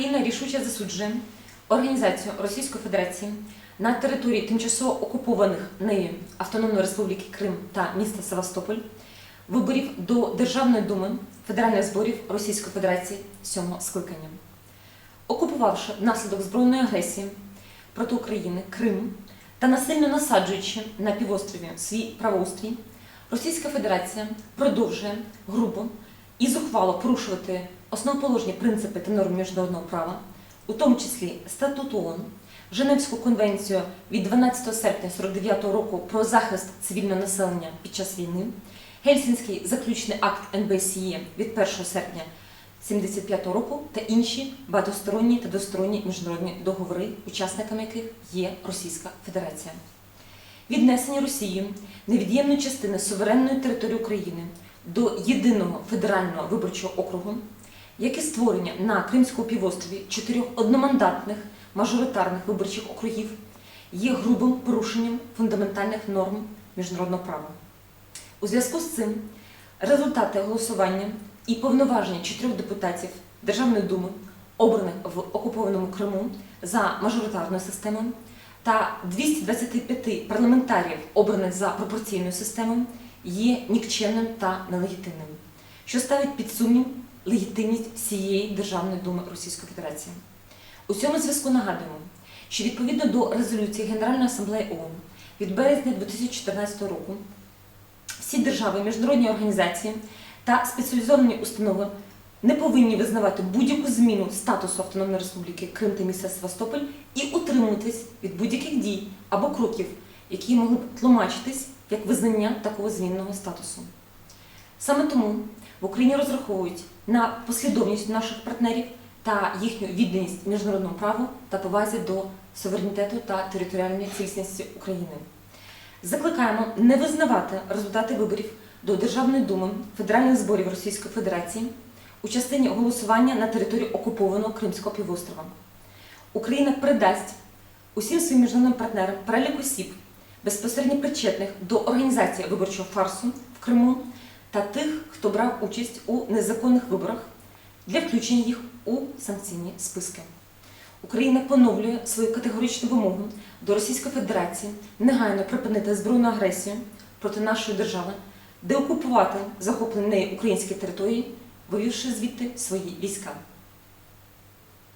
Україна рішуче засуджує організацію Російської Федерації на території тимчасово окупованих нею Автономної Республіки Крим та міста Севастополь виборів до Державної думи Федеральних зборів Російської Федерації сьомого скликання. Окупувавши внаслідок збройної агресії проти України Крим та насильно насаджуючи на півострові свій правоустрій, Російська Федерація продовжує грубо і зухвало порушувати основоположні принципи та норми міжнародного права, у тому числі статут ООН, Женевську конвенцію від 12 серпня 49 року про захист цивільного населення під час війни, Гельсінський заключний акт НБСЄ від 1 серпня 75 року та інші багатосторонні та двосторонні міжнародні договори, учасниками яких є Російська Федерація. Віднесення Росією невід'ємної частини суверенної території України до єдиного федерального виборчого округу, як і створення на Кримському півострові чотирьох одномандатних мажоритарних виборчих округів, є грубим порушенням фундаментальних норм міжнародного права. У зв'язку з цим результати голосування і повноваження чотирьох депутатів Державної думи, обраних в окупованому Криму за мажоритарною системою, та 225 парламентарів, обраних за пропорційною системою, є нікчемним та нелегітимним, що ставить під сумнів легітимність всієї Державної думи Російської Федерації. У цьому зв'язку нагадуємо, що відповідно до резолюції Генеральної асамблеї ООН від березня 2014 року всі держави, міжнародні організації та спеціалізовані установи не повинні визнавати будь-яку зміну статусу Автономної Республіки Крим та міста Севастополь і утримуватись від будь-яких дій або кроків, які могли б тлумачитись як визнання такого змінного статусу. Саме тому в Україні розраховують на послідовність наших партнерів та їхню відданість міжнародному праву та повазі до суверенітету та територіальної цілісності України. Закликаємо не визнавати результати виборів до Державної думи Федеральних зборів Російської Федерації у частині голосування на території окупованого Кримського півострова. Україна передасть усім своїм міжнародним партнерам перелік осіб, безпосередньо причетних до організації виборчого фарсу в Криму та тих, хто брав участь у незаконних виборах для включення їх у санкційні списки. Україна поновлює свою категоричну вимогу до Російської Федерації негайно припинити збройну агресію проти нашої держави, деокупувати захоплені нею українські території, вивівши звідти свої війська.